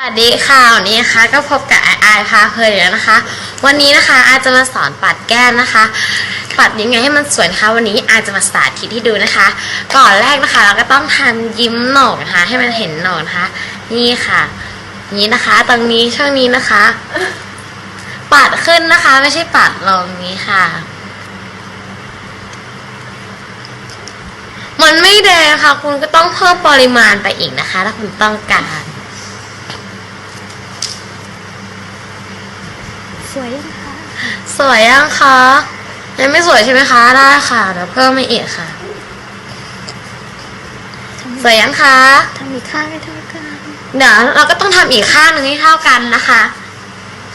สวัสดีค่ะวันนี้นะคะก็พบกับไอไอพาเพลินแล้วนะคะ วันนี้นะคะอาจจะมาสอนปัดแก้มนะคะ ปัดยังไงให้มันสวยนะคะ วันนี้อาจจะมาสาธิตให้ดูนะคะ ก่อนแรกนะคะ เราก็ต้องทำยิ้มหนกนะคะ ให้มันเห็นหนกนะคะ นี่ค่ะ นี้นะคะตรงนี้ช่วงนี้นะคะ ปัดขึ้นนะคะ ไม่ใช่ปัดลงนี้ค่ะ มันไม่แดงค่ะ คุณก็ต้องเพิ่มปริมาณไปอีกนะคะ ถ้าคุณต้องการ สวยยังคะสวยยังคะยังไม่สวยใช่ไหมคะได้ค่ะเดี๋ยวเพิ่มมาอีกค่ะ สวยยังคะทำอีกข้างให้เท่ากันเดี๋ยวเราก็ต้องทำอีกข้างหนึ่งให้เท่ากันนะคะ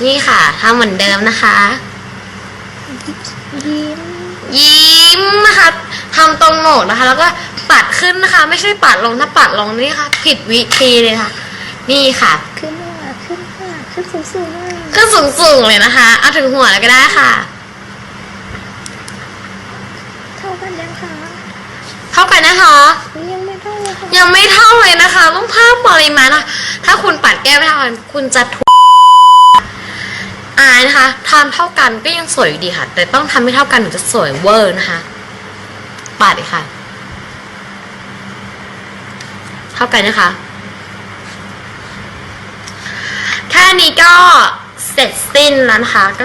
นี่ค่ะทำเหมือนเดิมนะคะ ยิ้มยิ้มนะคะทำตรงโหนกนะคะ แล้วก็ปัดขึ้นนะคะ ไม่ใช่ปัดลงถ้าปัดลงนี่ค่ะ ผิดวิธีเลยค่ะ นี่ค่ะขึ้นหัว ขึ้นหัวขึ้นสูงสูงๆหน่อยขึ้นสูงๆเลยนะคะ เอาถึงหัวแล้วก็ได้ค่ะ เท่ากันยังคะเท่ากันนะคะอุ๊ยยังไม่เท่าเลยค่ะยังไม่เท่าเลยนะคะ ต้องเพิ่มปริมาณนะถ้าคุณปัดแก้มไม่เท่ากันคุณจะทุอายนะคะทำเท่ากันก็ยังสวยอยู่ดีค่ะ แต่ต้องทำให้เท่ากันถึงจะสวยเวอร์นะคะ ปัดเลยค่ะ เท่ากันนะคะ แค่ นี้ก็เสร็จสิ้นแล้วนะคะก็